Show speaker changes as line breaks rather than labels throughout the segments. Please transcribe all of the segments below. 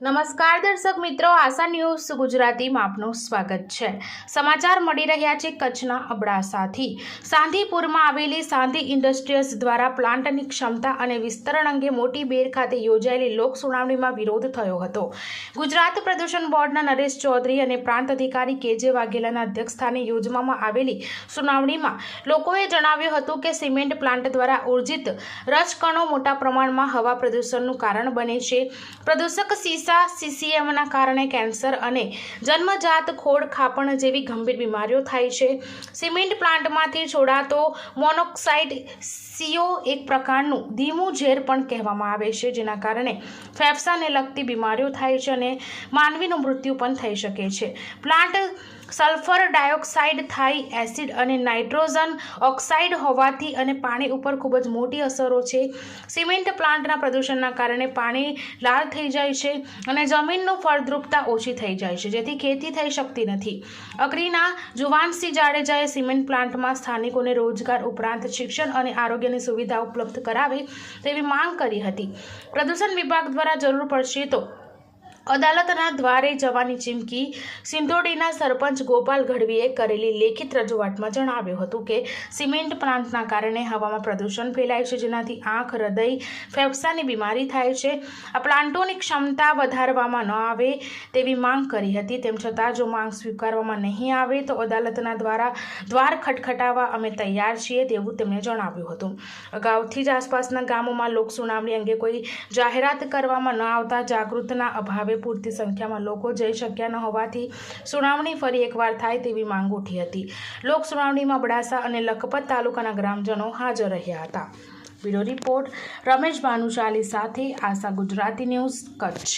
નમસ્કાર દર્શક મિત્રો, આશા ન્યૂઝ ગુજરાતીમાં આપનું સ્વાગત છે. સમાચાર મળી રહ્યા છે કચ્છના અબડાસાથી. સાંધીપુરમાં આવેલી સાંધી ઇન્ડસ્ટ્રીઝ દ્વારા પ્લાન્ટની ક્ષમતા અને વિસ્તરણ અંગે મોટી બેર ખાતે યોજાયેલી લોક સુનાવણીમાં વિરોધ થયો હતો. ગુજરાત પ્રદૂષણ બોર્ડના નરેશ ચૌધરી અને પ્રાંત અધિકારી કેજે વાઘેલાના અધ્યક્ષસ્થાને યોજવામાં આવેલી સુનાવણીમાં લોકોએ જણાવ્યું હતું કે સિમેન્ટ પ્લાન્ટ દ્વારા ઉર્જિત રજકણો મોટા પ્રમાણમાં હવા પ્રદૂષણનું કારણ બને છે. પ્રદૂષક સીસા સીસીએમના કારણે કેન્સર અને જન્મજાત ખોડ ખાપણ જેવી ગંભીર બીમારીઓ થાય છે. સિમેન્ટ પ્લાન્ટમાંથી છોડાતો મોનોક્સાઇડ સીઓ એક પ્રકારનું ધીમું ઝેર પણ કહેવામાં આવે છે, જેના કારણે ફેફસાને લગતી બીમારીઓ થાય છે અને માનવીનું મૃત્યુ પણ થઈ શકે છે. પ્લાન્ટ સલ્ફર ડાયોક્સાઇડ, થાઈ એસિડ અને નાઇટ્રોજન ઓક્સાઇડ હોવાથી અને પાણી ઉપર ખૂબ જ મોટી અસરો છે. સિમેન્ટ પ્લાન્ટના પ્રદૂષણના કારણે પાણી લાલ થઈ જાય છે અને જમીનનું ફળદ્રુપતા ઓછી થઈ જાય છે, જેથી ખેતી થઈ શકતી નથી. અગ્રીના જુવાનસિંહ જાડેજાએ સિમેન્ટ પ્લાન્ટમાં સ્થાનિકોને રોજગાર ઉપરાંત શિક્ષણ અને આરોગ્યની સુવિધા ઉપલબ્ધ કરાવે તેવી માંગ કરી હતી. પ્રદૂષણ વિભાગ દ્વારા જરૂર પડશે તો અદાલતના દ્વારે જવાની ચીમકી સિંધોડીના સરપંચ ગોપાલ ગઢવીએ કરેલી લેખિત રજૂઆતમાં જણાવ્યું હતું કે સિમેન્ટ પ્લાન્ટના કારણે હવામાં પ્રદૂષણ ફેલાય છે, જેનાથી આંખ, હૃદય ફેફસાની બીમારી થાય છે. આ પ્લાન્ટોની ક્ષમતા વધારવામાં ન આવે તેવી માંગ કરી હતી. તેમ છતાં, જો માંગ સ્વીકારવામાં નહીં આવે, તો અદાલતના દ્વારા દ્વાર ખટખટાવવા અમે તૈયાર છીએ તેવું તેમણે જણાવ્યું હતું. અગાઉથી જ આસપાસના ગામોમાં લોક સુનાવણી અંગે કોઈ જાહેરાત કરવામાં ન આવતા જાગૃતના અભાવે પૂરતી સંખ્યામાં લોકો જઈ શક્યા ન હોવાથી સુનાવણી ફરી એકવાર થાય તેવી માંગ ઉઠી હતી. લોક સુનાવણીમાં બડાસા અને લખપત તાલુકાના ગ્રામજનો હાજર રહ્યા હતા. બ્યુરો રિપોર્ટ રમેશ ભાનુશાલી સાથે આશા ગુજરાતી ન્યૂઝ કચ્છ.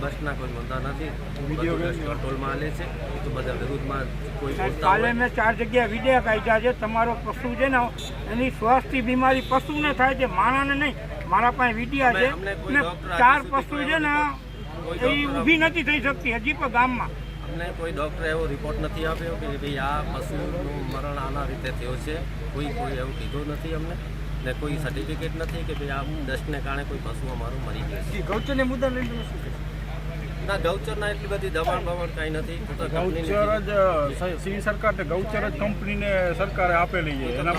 બસના કોઈ મુદ્દા નથી. કંટ્રોલમાં હાલે છે. તો બધા વિરુદ્ધમાં કોઈ
કાલે મેં ચાર જગ્યાએ વિધેયક આપ્યા છે. તમારો પશુ છે ને એની શ્વાસથી બીમારી પશુને થાય છે માણાને નહીં. મારા પાસે વિડિયા છે
કોઈ
ચાર પશુ છે ને
કોઈ
એ ઊભી નથી થઈ શકતી હજી પણ ગામમાં.
અમને કોઈ ડૉક્ટરે એવો રિપોર્ટ નથી આપ્યો કે ભાઈ આ પશુનું મરણ આના રીતે થયો છે. કોઈ કોઈ એવું કીધું નથી અમને. ને કોઈ સર્ટિફિકેટ નથી કે ભાઈ આ ડસ્ટને કારણે કોઈ પશુ અમારું મરી ગયું છે.
ગૌચરને મુદ્દા લઈને
ના ગૌચરના એટલી બધી દબાણ બવાણ કાંઈ નથી.
ગૌચર જ સિંહ સરકાર ગૌચર જ કંપનીને સરકારે આપેલી છે. એના